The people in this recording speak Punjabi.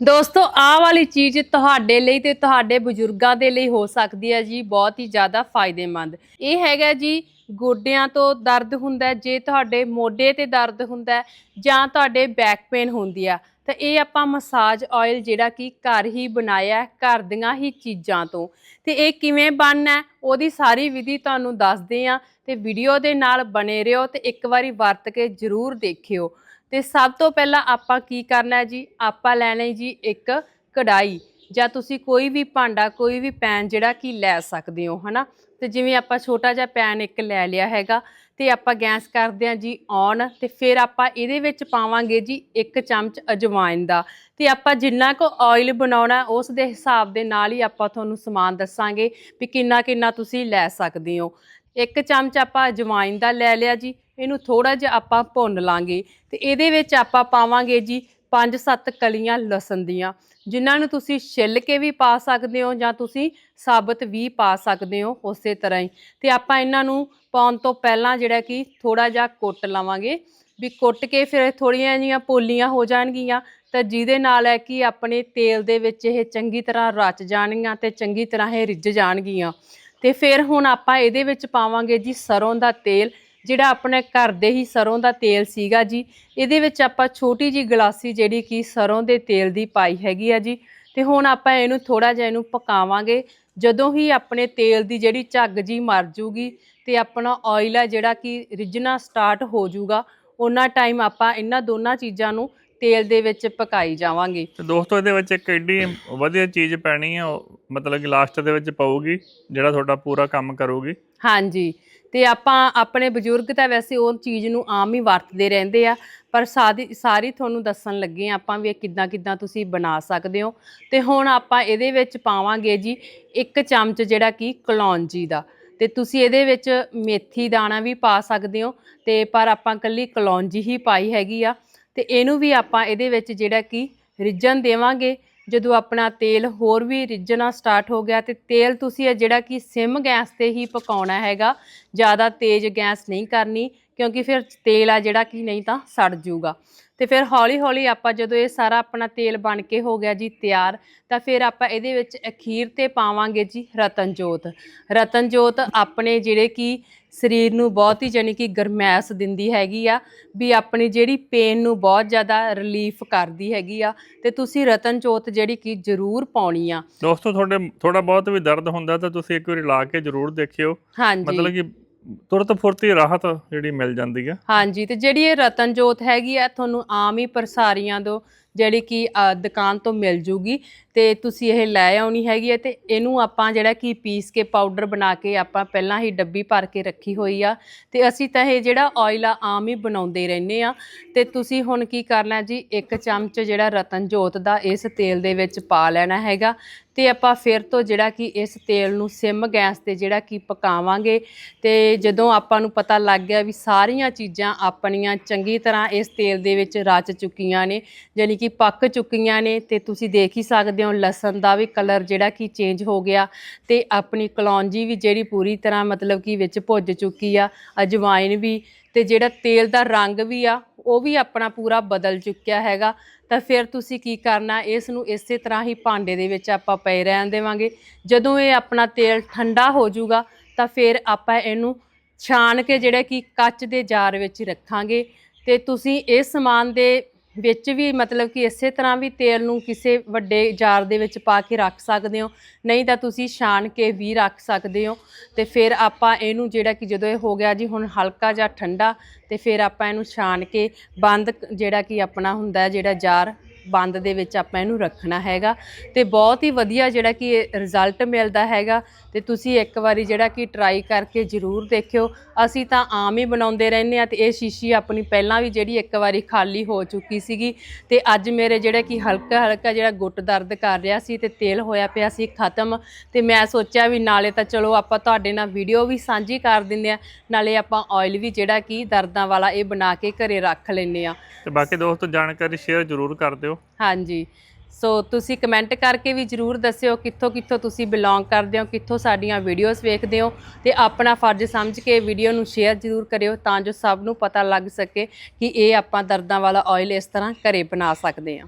ਦੋਸਤੋ, ਆਹ ਵਾਲੀ ਚੀਜ਼ ਤੁਹਾਡੇ ਲਈ ਤੇ ਤੁਹਾਡੇ ਬਜ਼ੁਰਗਾਂ ਦੇ ਲਈ ਹੋ ਸਕਦੀ ਹੈ ਜੀ, ਬਹੁਤ ਹੀ ਜ਼ਿਆਦਾ ਫਾਇਦੇਮੰਦ। ਇਹ ਹੈਗਾ ਜੀ, ਗੋਡਿਆਂ ਤੋਂ ਦਰਦ ਹੁੰਦਾ ਜੇ ਤੁਹਾਡੇ ਮੋਢੇ ਤੇ ਦਰਦ ਹੁੰਦਾ ਜਾਂ ਤੁਹਾਡੇ ਬੈਕ ਪੇਨ ਹੁੰਦੀ ਆ, ਤਾਂ ਇਹ ਆਪਾਂ ਮਸਾਜ ਆਇਲ ਜਿਹੜਾ ਕਿ ਘਰ ਹੀ ਬਣਾਇਆ ਘਰ ਦੀਆਂ ਹੀ ਚੀਜ਼ਾਂ ਤੋਂ। ਤੇ ਇਹ ਕਿਵੇਂ ਬਣਨਾ ਉਹਦੀ ਸਾਰੀ ਵਿਧੀ ਤੁਹਾਨੂੰ ਦੱਸਦੇ ਆ ਤੇ ਵੀਡੀਓ ਦੇ ਨਾਲ ਬਣੇ ਰਹੋ ਤੇ ਇੱਕ ਵਾਰੀ ਵਰਤ ਕੇ ਜ਼ਰੂਰ ਦੇਖਿਓ। ਤੇ ਸਭ ਤੋਂ ਪਹਿਲਾਂ ਆਪਾਂ ਕੀ ਕਰਨਾ ਹੈ ਜੀ? ਆਪਾਂ ਲੈਣਾ ਹੈ ਜੀ ਇੱਕ ਕੜਾਈ ਜਾਂ ਤੁਸੀਂ ਕੋਈ ਵੀ ਭਾਂਡਾ, ਕੋਈ ਵੀ ਪੈਨ ਜਿਹੜਾ ਕਿ ਲੈ ਸਕਦੇ ਹੋ, ਹਨਾ? ਤੇ ਜਿਵੇਂ ਆਪਾਂ ਛੋਟਾ ਜਿਹਾ ਪੈਨ ਇੱਕ ਲੈ ਲਿਆ ਹੈਗਾ, ਤੇ ਆਪਾਂ ਗੈਸ ਕਰਦੇ ਹਾਂ ਜੀ ਔਨ, ਤੇ ਫਿਰ ਆਪਾਂ ਇਹਦੇ ਵਿੱਚ ਪਾਵਾਂਗੇ ਜੀ ਇੱਕ ਚਮਚ ਅਜਵਾਇਨ ਦਾ ਤੇ ਆਪਾਂ ਜਿੰਨਾ ਕੁ ਆਇਲ ਬਣਾਉਣਾ, ਉਸ ਦੇ ਹਿਸਾਬ ਦੇ ਨਾਲ ਹੀ ਆਪਾਂ ਤੁਹਾਨੂੰ ਸਮਾਨ ਦੱਸਾਂਗੇ ਵੀ ਕਿੰਨਾ ਕਿੰਨਾ ਤੁਸੀਂ ਲੈ ਸਕਦੇ ਹੋ। ਇੱਕ ਚਮਚ ਆਪਾਂ ਅਜਵਾਇਨ ਦਾ ਲੈ ਲਿਆ ਜੀ ਇਹਨੂੰ ਥੋੜਾ ਜਿਹਾ ਆਪਾਂ ਭੁੰਨ ਲਾਂਗੇ ਤੇ ਇਹਦੇ ਵਿੱਚ ਆਪਾਂ ਪਾਵਾਂਗੇ ਜੀ 5-7 ਕਲੀਆਂ ਲਸਣ ਦੀਆਂ, ਜਿਨ੍ਹਾਂ ਨੂੰ ਤੁਸੀਂ ਛਿੱਲ ਕੇ ਵੀ ਪਾ ਸਕਦੇ ਹੋ ਜਾਂ ਤੁਸੀਂ ਸਾਬਤ ਵੀ ਪਾ ਸਕਦੇ ਹੋ ਉਸੇ ਤਰ੍ਹਾਂ ਹੀ। ਤੇ ਆਪਾਂ ਇਹਨਾਂ ਨੂੰ ਪਾਉਣ ਤੋਂ ਪਹਿਲਾਂ ਜਿਹੜਾ ਕਿ ਥੋੜਾ ਜਿਹਾ ਕੁੱਟ ਲਵਾਂਗੇ ਵੀ ਕੁੱਟ ਕੇ ਫਿਰ ਥੋੜੀਆਂ ਜੀਆਂ ਪੋਲੀਆਂ ਹੋ ਜਾਣਗੀਆਂ, ਤਾਂ ਜਿਹਦੇ ਨਾਲ ਹੈ ਕਿ ਆਪਣੇ ਤੇਲ ਦੇ ਵਿੱਚ ਇਹ ਚੰਗੀ ਤਰ੍ਹਾਂ ਰਚ ਜਾਣਗੀਆਂ ਤੇ ਚੰਗੀ ਤਰ੍ਹਾਂ ਇਹ ਰਿੱਝ ਜਾਣਗੀਆਂ। ਤੇ ਫਿਰ ਹੁਣ ਆਪਾਂ ਇਹਦੇ ਵਿੱਚ ਪਾਵਾਂਗੇ ਜੀ ਸਰੋਂ ਦਾ ਤੇਲ ਜਿਹੜਾ ਆਪਣੇ ਘਰ ਦੇ ਹੀ ਸਰੋਂ ਦਾ ਤੇਲ ਸੀਗਾ ਜੀ ਇਹਦੇ ਵਿੱਚ ਆਪਾਂ ਛੋਟੀ ਜੀ ਗਲਾਸੀ ਜਿਹੜੀ ਕਿ ਸਰੋਂ ਦੇ ਤੇਲ ਦੀ ਪਾਈ ਹੈਗੀ ਆ ਜੀ ਤੇ ਹੁਣ ਆਪਾਂ ਇਹਨੂੰ ਥੋੜਾ ਜਿਹਾ ਇਹਨੂੰ ਪਕਾਵਾਂਗੇ। ਜਦੋਂ ਹੀ ਆਪਣੇ ਤੇਲ ਦੀ ਜਿਹੜੀ ਝੱਗ ਜੀ ਮਰ ਜੂਗੀ ਤੇ ਆਪਣਾ ਆਇਲ ਆ ਜਿਹੜਾ ਕਿ ਰਿੱਝਣਾ ਸਟਾਰਟ ਹੋ ਜਾਊਗਾ ਉਹਨਾਂ ਟਾਈਮ ਆਪਾਂ ਇਹਨਾਂ ਦੋਨਾਂ ਚੀਜ਼ਾਂ ਨੂੰ ਤੇਲ ਦੇ ਵਿੱਚ ਪਕਾਈ ਜਾਵਾਂਗੇ। ਤੇ ਦੋਸਤੋ ਇਹਦੇ ਵਿੱਚ ਇੱਕ ਏਡੀ ਵਧੀਆ ਚੀਜ਼ ਪੈਣੀ ਆ ਮਤਲਬ ਕਿ ਲਾਸਟ ਦੇ ਵਿੱਚ ਪਾਊਗੀ ਜਿਹੜਾ ਤੁਹਾਡਾ ਪੂਰਾ ਕੰਮ ਕਰੂਗੀ। ਹਾਂਜੀ। ਤੇ ਆਪਾਂ ਆਪਣੇ ਬਜ਼ੁਰਗ ਤਾਂ ਵੈਸੇ ਉਹ ਚੀਜ਼ ਨੂੰ ਆਮ ਹੀ ਵਰਤਦੇ ਰਹਿੰਦੇ ਆ, ਪਰ ਸਾਦੀ, ਸਾਰੀ ਤੁਹਾਨੂੰ ਦੱਸਣ ਲੱਗੇ ਆ ਆਪਾਂ ਵੀ ਇਹ ਕਿੱਦਾਂ ਕਿੱਦਾਂ ਤੁਸੀਂ ਬਣਾ ਸਕਦੇ ਹੋ। ਤੇ ਹੁਣ ਆਪਾਂ ਇਹਦੇ ਵਿੱਚ ਪਾਵਾਂਗੇ ਜੀ ਇੱਕ ਚਮਚ ਜਿਹੜਾ ਕਿ ਕਲੌਂਜੀ ਦਾ। ਤੇ ਤੁਸੀਂ ਇਹਦੇ ਵਿੱਚ ਮੇਥੀ ਦਾਣਾ ਵੀ ਪਾ ਸਕਦੇ ਹੋ, ਤੇ ਪਰ ਆਪਾਂ ਕੱਲੀ ਕਲੌਂਜੀ ਹੀ ਪਾਈ ਹੈਗੀ ਆ। ਤੇ ਇਹਨੂੰ ਵੀ ਆਪਾਂ ਇਹਦੇ ਵਿੱਚ ਜਿਹੜਾ ਕਿ ਰਿੱਝਣ ਦੇਵਾਂਗੇ। ਜਦੋਂ ਆਪਣਾ ਤੇਲ ਹੋਰ ਵੀ ਰਿੱਝਣਾ ਸਟਾਰਟ ਹੋ ਗਿਆ ਤੇ ਤੇਲ ਤੁਸੀਂ ਇਹ ਜਿਹੜਾ ਕਿ ਸਿਮ ਗੈਸ ਤੇ ਹੀ ਪਕਾਉਣਾ ਹੈਗਾ, ਜ਼ਿਆਦਾ ਤੇਜ਼ ਗੈਸ ਨਹੀਂ ਕਰਨੀ ਕਿਉਂਕਿ ਫਿਰ ਤੇਲ ਆ ਜਿਹੜਾ ਕਿ ਨਹੀਂ ਤਾਂ ਸੜ ਜਾਊਗਾ ਤੇ ਫਿਰ ਹੌਲੀ ਹੌਲੀ ਆਪਾਂ ਜਦੋਂ ਇਹ ਸਾਰਾ ਆਪਣਾ ਤੇਲ ਬਣ ਕੇ ਹੋ ਗਿਆ ਜੀ ਤਿਆਰ ਤਾਂ ਫਿਰ ਆਪਾਂ ਇਹਦੇ ਵਿੱਚ ਅਖੀਰ ਤੇ ਪਾਵਾਂਗੇ ਜੀ ਰਤਨ ਜੋਤ ਰਤਨ ਜੋਤ ਆਪਣੇ ਜਿਹੜੇ ਕਿ ਸਰੀਰ ਨੂੰ ਬਹੁਤ ਹੀ ਜਾਣੀ ਕਿ ਗਰਮੈਸ਼ ਦਿੰਦੀ ਹੈਗੀ ਆ ਵੀ ਆਪਣੀ ਜਿਹੜੀ ਪੇਨ ਨੂੰ ਬਹੁਤ ਜ਼ਿਆਦਾ ਰਿਲੀਫ ਕਰਦੀ ਹੈਗੀ ਆ ਤੇ ਤੁਸੀਂ ਰਤਨ ਜੋਤ ਜਿਹੜੀ ਕਿ ਜ਼ਰੂਰ ਪਾਉਣੀ ਆ। ਦੋਸਤੋ ਤੁਹਾਡੇ ਥੋੜਾ ਬਹੁਤ ਵੀ ਦਰਦ ਹੁੰਦਾ ਤਾਂ ਤੁਸੀਂ ਇੱਕ ਵਾਰੀ ਲਾ ਕੇ ਜ਼ਰੂਰ ਦੇਖਿਓ। ਹਾਂਜੀ। ਮਤਲਬ ਕਿ ਤੁਰਤ ਫੁਰਤੀ ਰਾਹਤ ਜਿਹੜੀ ਮਿਲ ਜਾਂਦੀ ਹੈ ਹਾਂਜੀ, ਤੇ ਜਿਹੜੀ ਇਹ ਰਤਨ ਜੋਤ ਹੈਗੀ ਆ ਤੁਹਾਨੂੰ ਆਮ ਹੀ ਪ੍ਰਸਾਰੀਆਂ ਤੋਂ ਜਿਹੜੀ ਕਿ ਦੁਕਾਨ ਤੋਂ ਮਿਲ ਜੂਗੀ। ਤੇ ਤੁਸੀਂ ਇਹ ਲੈ ਆਉਣੀ ਹੈਗੀ ਹੈ ਤੇ ਇਹਨੂੰ ਆਪਾਂ ਜਿਹੜਾ ਕਿ ਪੀਸ ਕੇ ਪਾਊਡਰ ਬਣਾ ਕੇ ਆਪਾਂ ਪਹਿਲਾਂ ਹੀ ਡੱਬੀ ਭਰ ਕੇ ਰੱਖੀ ਹੋਈ ਆ। ਤੇ ਅਸੀਂ ਤਾਂ ਇਹ ਜਿਹੜਾ ਆਇਲ ਆ, ਆਮ ਹੀ ਬਣਾਉਂਦੇ ਰਹਿੰਦੇ ਆ। ਤੇ ਤੁਸੀਂ ਹੁਣ ਕੀ ਕਰਨਾ ਜੀ, ਇੱਕ ਚਮਚ ਜਿਹੜਾ ਰਤਨ ਜੋਤ ਦਾ ਇਸ ਤੇਲ ਦੇ ਵਿੱਚ ਪਾ ਲੈਣਾ ਹੈਗਾ। ਤੇ ਆਪਾਂ ਫਿਰ ਤੋਂ ਜਿਹੜਾ ਕਿ ਇਸ ਤੇਲ ਨੂੰ ਸਿਮ ਗੈਸ ਤੇ ਜਿਹੜਾ ਕਿ ਪਕਾਵਾਂਗੇ। ਤੇ ਜਦੋਂ ਆਪਾਂ ਨੂੰ ਪਤਾ ਲੱਗ ਗਿਆ ਵੀ ਸਾਰੀਆਂ ਚੀਜ਼ਾਂ ਆਪਣੀਆਂ ਚੰਗੀ ਤਰ੍ਹਾਂ ਇਸ ਤੇਲ ਦੇ ਵਿੱਚ ਰਚ ਚੁੱਕੀਆਂ ਨੇ ਯਾਨੀ ਕਿ ਪੱਕ ਚੁੱਕੀਆਂ ਨੇ ਤੇ ਤੁਸੀਂ ਦੇਖ ਹੀ ਸਕਦੇ ਹੋ ਲਸਣ ਦਾ ਵੀ ਕਲਰ ਜਿਹੜਾ ਕਿ ਚੇਂਜ ਹੋ ਗਿਆ ਤੇ ਆਪਣੀ ਕਲੌਂਜੀ ਵੀ ਜਿਹੜੀ ਪੂਰੀ ਤਰ੍ਹਾਂ ਮਤਲਬ ਕਿ ਵਿੱਚ ਭੁੱਜ ਚੁੱਕੀ ਆ ਅਜਵਾਇਨ ਵੀ ਤੇ ਜਿਹੜਾ ਤੇਲ ਦਾ ਰੰਗ ਵੀ ਆ, ਉਹ ਵੀ ਆਪਣਾ ਪੂਰਾ ਬਦਲ ਚੁੱਕਿਆ ਹੈਗਾ। ਤਾਂ ਫਿਰ ਤੁਸੀਂ ਕੀ ਕਰਨਾ ਇਸ ਨੂੰ ਇਸੇ ਤਰ੍ਹਾਂ ਹੀ ਭਾਂਡੇ ਦੇ ਵਿੱਚ ਆਪਾਂ ਪਏ ਰਹਿਣ ਦੇਵਾਂਗੇ। ਜਦੋਂ ਇਹ ਆਪਣਾ ਤੇਲ ਠੰਡਾ ਹੋ ਜਾਊਗਾ, ਤਾਂ ਫਿਰ ਆਪਾਂ ਇਹਨੂੰ ਛਾਣ ਕੇ ਜਿਹੜਾ ਕਿ ਕੱਚ ਦੇ ਜਾਰ ਵਿੱਚ ਰੱਖਾਂਗੇ ਤੇ ਤੁਸੀਂ ਇਹ ਸਮਾਨ ਦੇ ਵਿੱਚ ਵੀ ਮਤਲਬ ਕਿ ਇਸੇ ਤਰ੍ਹਾਂ ਵੀ ਤੇਲ ਨੂੰ ਕਿਸੇ ਵੱਡੇ ਜਾਰ ਦੇ ਵਿੱਚ ਪਾ ਕੇ ਰੱਖ ਸਕਦੇ ਹੋ। ਨਹੀਂ ਤਾਂ ਤੁਸੀਂ ਛਾਣ ਕੇ ਵੀ ਰੱਖ ਸਕਦੇ ਹੋ। ਤੇ ਫਿਰ ਆਪਾਂ ਇਹਨੂੰ ਜਿਹੜਾ ਕਿ ਜਦੋਂ ਇਹ ਹੋ ਗਿਆ ਜੀ, ਹੁਣ ਹਲਕਾ ਜਿਹਾ ਠੰਡਾ, ਤੇ ਫਿਰ ਆਪਾਂ ਇਹਨੂੰ ਛਾਣ ਕੇ ਬੰਦ ਜਿਹੜਾ ਕਿ ਆਪਣਾ ਹੁੰਦਾ ਜਿਹੜਾ ਜਾਰ ਬੰਦ ਦੇ ਵਿੱਚ ਆਪਾਂ ਇਹਨੂੰ ਰੱਖਣਾ ਹੈਗਾ ਤੇ ਬਹੁਤ ਹੀ ਵਧੀਆ ਜਿਹੜਾ ਕਿ ਰਿਜ਼ਲਟ ਮਿਲਦਾ ਹੈਗਾ ਤੇ ਤੁਸੀਂ ਇੱਕ ਵਾਰੀ ਜਿਹੜਾ ਕਿ ਟਰਾਈ ਕਰਕੇ ਜ਼ਰੂਰ ਦੇਖਿਓ। ਅਸੀਂ ਤਾਂ ਆਮ ਹੀ ਬਣਾਉਂਦੇ ਰਹਿੰਦੇ ਆ ਤੇ ਇਹ ਸ਼ੀਸ਼ੀ ਆਪਣੀ ਪਹਿਲਾਂ ਵੀ ਜਿਹੜੀ ਇੱਕ ਵਾਰੀ ਖਾਲੀ ਹੋ ਚੁੱਕੀ ਸੀਗੀ ਤੇ ਅੱਜ ਮੇਰੇ ਜਿਹੜਾ ਕਿ ਹਲਕਾ ਹਲਕਾ ਜਿਹੜਾ ਗੁੱਟ ਦਰਦ ਕਰ ਰਿਹਾ ਸੀ ਤੇ ਤੇਲ ਹੋਇਆ ਪਿਆ ਸੀ ਖਤਮ ਤੇ ਮੈਂ ਸੋਚਿਆ ਵੀ ਨਾਲੇ ਤਾਂ ਚਲੋ ਆਪਾਂ ਤੁਹਾਡੇ ਨਾਲ ਵੀਡੀਓ ਵੀ ਸਾਂਝੀ ਕਰ ਦਿੰਦੇ ਆ ਨਾਲੇ ਆਪਾਂ ਆਇਲ ਵੀ ਜਿਹੜਾ ਕਿ ਦਰਦਾਂ ਵਾਲਾ ਇਹ ਬਣਾ ਕੇ ਘਰੇ ਰੱਖ ਲੈਂਦੇ ਆ ਤੇ ਬਾਕੀ ਦੋਸਤੋ ਜਾਣਕਾਰੀ ਸ਼ੇਅਰ ਜ਼ਰੂਰ ਕਰ ਦਿਓ। ਹਾਂਜੀ। ਸੋ ਤੁਸੀਂ ਕਮੈਂਟ ਕਰਕੇ ਵੀ ਜਰੂਰ ਦੱਸਿਓ ਕਿੱਥੋਂ ਕਿੱਥੋਂ ਤੁਸੀਂ ਬਿਲੋਂਗ ਕਰਦੇ ਹੋ, ਕਿੱਥੋਂ ਸਾਡੀਆਂ ਵੀਡੀਓਜ਼ ਵੇਖਦੇ ਹੋ ਤੇ ਆਪਣਾ ਫਰਜ਼ ਸਮਝ ਕੇ ਵੀਡੀਓ ਨੂੰ ਸ਼ੇਅਰ ਜਰੂਰ ਕਰਿਓ ਤਾਂ ਜੋ ਸਭ ਨੂੰ ਪਤਾ ਲੱਗ ਸਕੇ ਕਿ ਇਹ ਆਪਾਂ ਦਰਦਾਂ ਵਾਲਾ ਆਇਲ ਇਸ ਤਰ੍ਹਾਂ ਘਰੇ ਬਣਾ ਸਕਦੇ ਹਾਂ।